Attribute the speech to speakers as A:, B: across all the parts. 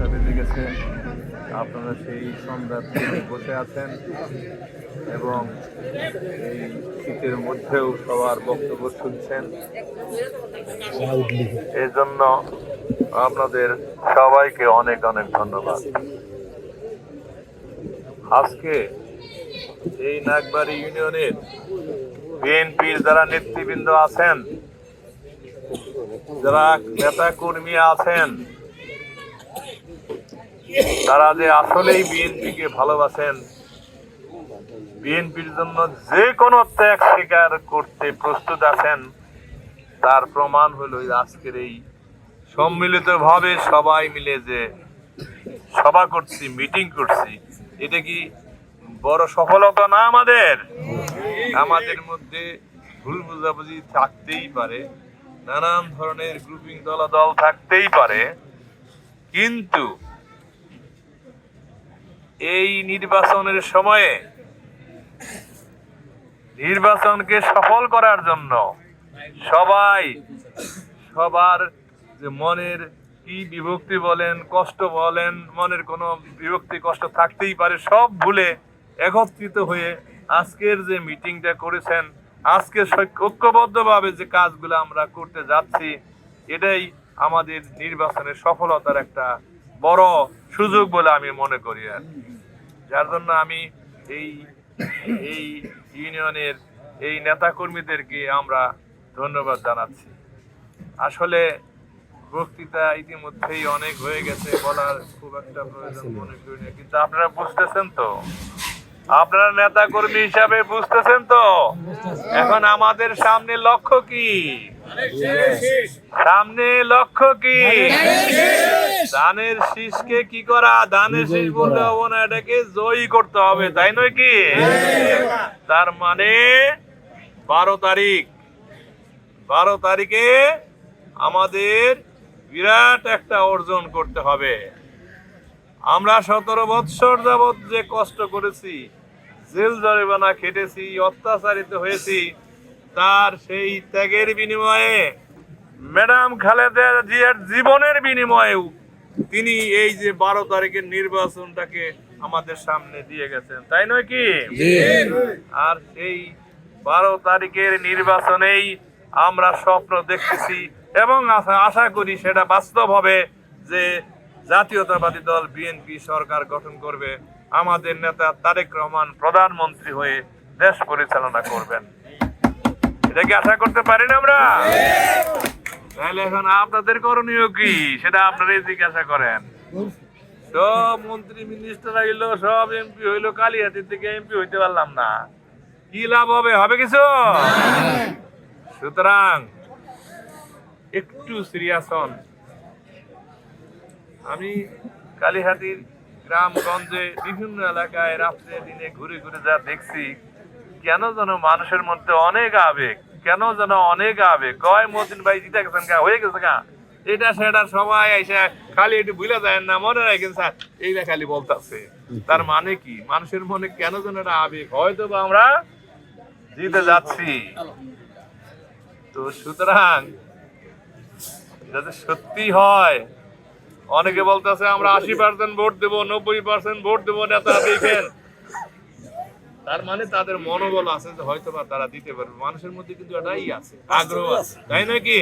A: দশটা বেজে আপনারা সেই সন্ধ্যার বসে আছেন এবং এই শীতের মধ্যেও সবার বক্তব্য শুনছেন। এই জন্য আপনাদের সবাইকে অনেক অনেক ধন্যবাদ। আজকে এই নাগবাড়ি ইউনিয়নের বিএনপির যারা নেতৃবৃন্দ আছেন, যারা নেতা কর্মী আছেন তারা যে আসলেই বিএনপিকে ভালোবাসেন, বিএনপির জন্য যে কোনো ত্যাগ স্বীকার করতে প্রস্তুত আছেন, তার প্রমাণ হলো আজকের এই সম্মিলিত ভাবে সবাই মিলে যে সভা করছি, মিটিং করছি, এটা কি বড় সফলতা না আমাদের? আমাদের মধ্যে ভুল বুঝাবুঝি থাকতেই পারে, নানান ধরনের গ্রুপিং দলাদল থাকতেই পারে, কিন্তু এই নির্বাচনের সময়ে নির্বাচনকে সফল করার জন্য সবাই, সবার যে মনের কি বিভক্তি বলেন, কষ্ট বলেন, মনের কোনো বিভক্তি, কষ্ট থাকতেই পারে, সব ভুলে একত্রিত হয়ে আজকের যে মিটিংটা করেছেন, আজকে ঐক্যবদ্ধভাবে যে কাজগুলো আমরা করতে যাচ্ছি, এটাই আমাদের নির্বাচনের সফলতার একটা বড় সুযোগ বলে আমি মনে করি আর। কি। যার জন্য আমি এই এই ইউনিয়নের এই নেতাকর্মীদেরকে আমরা ধন্যবাদ জানাচ্ছি। আসলে বক্তৃতা ইতিমধ্যেই অনেক হয়ে গেছে বলার খুব একটা প্রয়োজন মনে করি না। কিন্তু আপনারা বুঝতেছেন তো? আপনারা নেতা কর্মী হিসাবে বুঝতেছেন তো? এখন আমাদের সামনে লক্ষ্য কি? সামনে লক্ষ্য কি? ধানের শীষকে কি করা? ধানের শীষ বলতে হবে না এটাকে জয়ী করতে হবে তাই নয় কি? তার মানে বারো তারিখ বারো তারিখে আমাদের বিরাট একটা অর্জন করতে হবে। আমরা সতেরো বৎসর যাবৎ যে কষ্ট করেছি জেল জরিমানা খেটেছি অত্যাচারিত হয়েছি তার সেই ত্যাগের বিনিময়ে ম্যাডাম খালেদা জিয়ার জীবনের বিনিময়েও তিনি এই যে বারো তারিখের নির্বাচনটাকে আমাদের সামনে দিয়ে গেছেন তাই নয় কি? আর সেই বারো তারিখের নির্বাচনেই আমরা স্বপ্ন দেখতেছি এবং আশা আশা করি সেটা বাস্তব হবে যে জাতীয়তাবাদী দল বিএনপি সরকার গঠন করবে। আমাদের নেতা তারেক রহমান প্রধানমন্ত্রী হয়ে দেশ পরিচালনা করবেন। এটা কি আশা করতে পারি না আমরা? তাহলে এখন আপনাদের করণীয় কি? সেটা আপনারাই জিজ্ঞাসা করেন। সব মন্ত্রী মিনিস্টার হইল সব এমপি হইল, কালিহাতির থেকে এমপি হইতে পারলাম না। কি লাভ হবে? হবে কিছু? সুতরাং, একটু সিরিয়াস হন। আমি কালীহাতির গ্রামগঞ্জে বিভিন্ন এলাকায় রাত্রে দিনে ঘুরে ঘুরে যা দেখছি, কেন যেন মানুষের মধ্যে অনেক আবেগ। কেন যেন অনেক আবেগ? কয় মতিন ভাই, জিতে গেছেন গা, হয়ে গেছে গা? এটা সেটা সবাই এসে খালি একটু ভুলে যায় না, মনে রাখেন স্যার, এইটা খালি বলতেছে। তার মানে কি? মানুষের মনে কেন যেন একটা আবেগ? হয়তো বা আমরা জিতে যাচ্ছি। তো সুতরাং, যাতে সত্যি হয়, অনেকে বলতেছে আমরা আশি পার্সেন্ট ভোট দেবো, নব্বই পার্সেন্ট ভোট দেবো, নেতা দেখেন তার মানে তাদের মনোবল আছে যে হয়তো বা তারা দিতে পারবে। মানুষের মধ্যে কিন্তু এটাই আছে আগ্রহ আছে। তাই নাকি?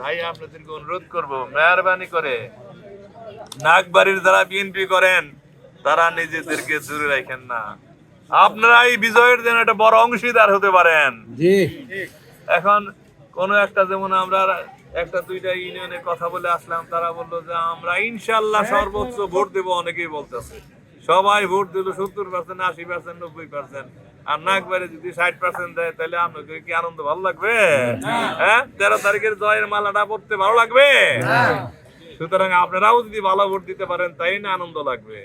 A: তাই আপনাদেরকে অনুরোধ করব মেহরবানি করে। নাগবাড়ির যারা বিএনপি করেন তারা নিজেদেরকে দূরে রাখেন না। আপনারা এই বিজয়ের জন্য একটা বড় অংশীদার হতে পারেন। এখন কোন একটা যেমন আমরা একটা দুইটা ইউনিয়নে কথা বলে আসলাম তারা বলল যে আমরা ইনশাল্লাহ সর্বোচ্চ ভোট দেবো অনেকেই বলতেছে। সবাই ভোট দিল সত্তর পার্সেন্ট আশি পার্সেন্ট নব্বই পার্সেন্ট আর নাকবারে যদি ষাট পার্সেন্ট দেয় তাহলে আপনাকে কি আনন্দ ভালো লাগবে? হ্যাঁ? তেরো তারিখের জয়ের মালাটা পড়তে ভালো লাগবে? সুতরাং আপনারাও যদি ভালো ভোট দিতে পারেন তাই না আনন্দ লাগবে?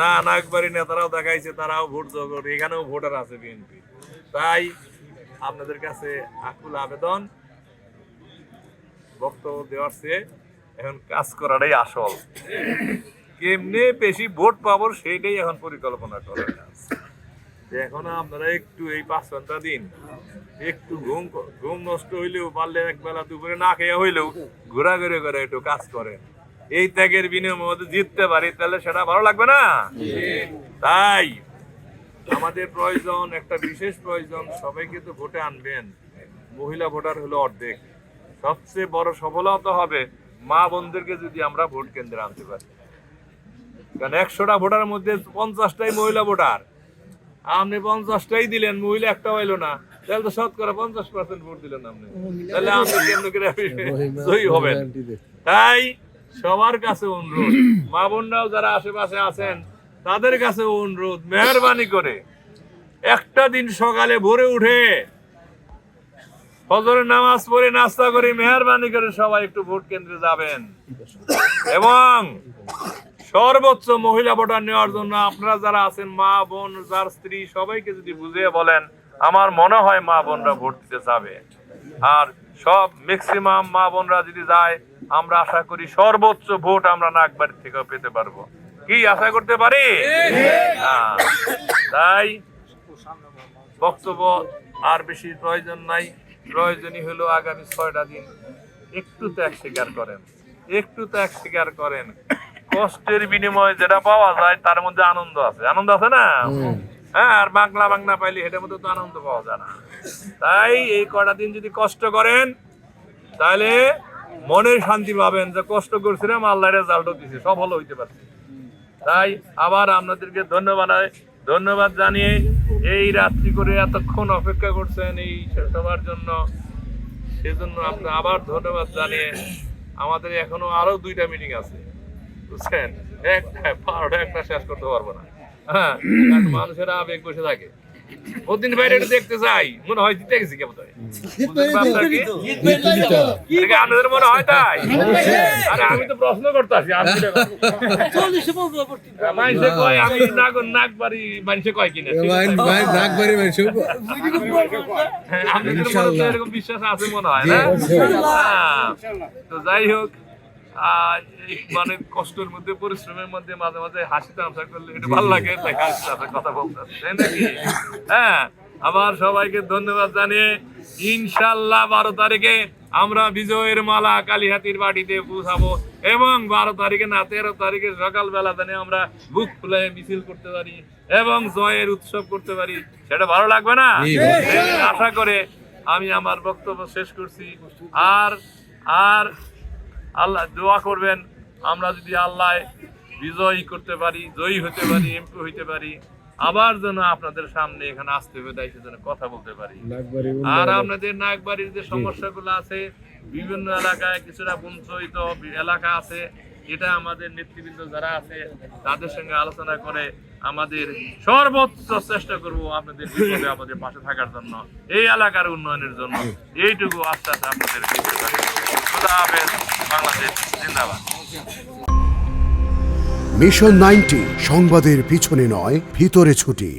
A: না নাকবাড়ি নেতারাও দেখাইছে তারাও ভোট জগৎ এখানেও ভোটার আছে বিএনপি। তাই আপনাদের কাছে আকুল আবেদন বক্তব্য দেওয়ার চেয়ে এখন কাজ করাটাই আসল। কেমনে বেশি ভোট পাবো সেইটাই এখন পরিকল্পনা কাজ এখন আপনারা একটু এই পাঁচ ঘণ্টা দিন, একটু ঘুম ঘুম নষ্ট হইলেও পারলে এক বেলা দুপুরে না খেয়ে হইলেও ঘোরাঘুরি করে একটু কাজ করে এই ত্যাগের বিনিময়ে জিততে পারি, তাহলে সেটা ভালো লাগবে না? তাই আমাদের প্রয়োজন, একটা বিশেষ প্রয়োজন, সবাইকে তো ভোটে আনবেন। মহিলা ভোটার হলো অর্ধেক। সবচেয়ে বড় সফলতা হবে মা বোনদেরকে যদি আমরা ভোট কেন্দ্রে আনতে পারি। কারণ একশোটা ভোটার মধ্যে পঞ্চাশটাই মহিলা ভোটার। আপনি পঞ্চাশটাই দিলেন, মহিলা একটা হইল না। তাহলে তো শতকরা পঞ্চাশ পার্সেন্ট ভোট দিলেন আপনি। তাহলে আপনি জয়ী হবেন? তাই সবার কাছে অনুরোধ, মা বোনরাও যারা আশেপাশে আছেন, তাদের কাছে অনুরোধ, মেহরবানি করে একটা দিন সকালে ভোরে উঠে ফজরের নামাজ পড়ে নাস্তা করে মেহরবানি করে সবাই একটু ভোট কেন্দ্রে যাবেন। এবং সর্বোচ্চ মহিলা ভোটার নেওয়ার জন্য আপনারা যারা আছেন, মা, বোন, যার স্ত্রী, সবাইকে যদি বুঝিয়ে বলেন, আমার মনে হয় মা, বোনরা ভোট দিতে যাবে। আর সব ম্যাক্সিমাম মা, বোনরা যদি যায়, আমরা আশা করি সর্বোচ্চ ভোট আমরা নাগবাড়ি থেকেও পেতে পারব। কি, আশা করতে পারি? হ্যাঁ। তাই বক্তব্য আর বেশি প্রয়োজন নাই। প্রয়োজনই হলো আগামী ছয়টা দিন। একটু ত্যাগ স্বীকার করেন। একটু ত্যাগ স্বীকার করেন। কষ্টের বিনিময়ে যেটা পাওয়া যায় তার মধ্যে আনন্দ আছে। আনন্দ আছে না? হ্যাঁ আর বাংলা বাংলা পাইলে এটার মধ্যে তো আনন্দ পাওয়া যায় না। তাই এই কটা দিন যদি কষ্ট করেন তাহলে মনের শান্তি পাবেন যে কষ্ট করছিলাম আল্লাহ রেজাল্টও দিছে সফল হইতে পারছে তাই আবার আপনাদেরকে ধন্যবাদ ধন্যবাদ জানিয়ে এই রাত্রি করে এতক্ষণ অপেক্ষা করছেন এই সবার জন্য। সেজন্য আপনার আবার ধন্যবাদ জানিয়ে আমাদের এখনও আরও দুইটা মিটিং আছে। বুঝছেন? একটা বারোটা একটা শেষ করতে পারব না। হ্যাঁ মানুষের আবেগ বসে থাকে। ওদিন বাইরে দেখতে চাই মনে হয় জিতে গেছি কেমন আপনাদের মনে হয় তাই? আরে আমি তো প্রশ্ন করতে আসি আমি মানুষে কয় আমি নাগ নাগবাড়ি মানুষে কয় কিনা? ঠিক আছে? হ্যাঁ, আপনাদের মনে তো এরকম বিশ্বাস আছে মনে হয় না? হ্যাঁ। তো যাই হোক মানে কষ্টের মধ্যে পরিশ্রমের মধ্যে মাঝে মাঝে হাসি তামসা করলে একটু ভালো লাগে তাই হাসি তামসা কথা বলতে তাই নাকি? হ্যাঁ আবার সবাইকে ধন্যবাদ জানিয়ে ইনশাল্লাহ বারো তারিখে আমরা বিজয়ের মালা কালীহাতির বাড়িতে পৌঁছাবো এবং বারো তারিখে না তেরো তারিখে সকালবেলা জানি আমরা বুক খুলে মিছিল করতে পারি এবং জয়ের উৎসব করতে পারি সেটা ভালো লাগবে না? আশা করে আমি আমার বক্তব্য শেষ করছি। আর আর আল্লাহ দোয়া করবেন আমরা যদি আল্লাহ বিজয়ী করতে পারি জয়ী হতে পারি এমপি হইতে পারি আবার যেন আপনাদের সামনে এখানে আসতে হবে তাই সেজন্য কথা বলতে পারি। আর আপনাদের নাগবাড়ির যে সমস্যাগুলো আছে বিভিন্ন এলাকায় কিছুটা বঞ্চিত এলাকা আছে এটা আমাদের নেতৃবৃন্দ যারা আছে তাদের সঙ্গে আলোচনা করে আমাদের সর্বোচ্চ চেষ্টা করব আপনাদের বিপদে, আমাদের পাশে থাকার জন্য, এই এলাকার উন্নয়নের জন্য। এইটুকু আস্তে আস্তে আপনাদের বাংলাদেশ জিন্দাবাদ।
B: মিশন নাইনটি সংবাদের পিছনে নয়, ভিতরে ছুটি।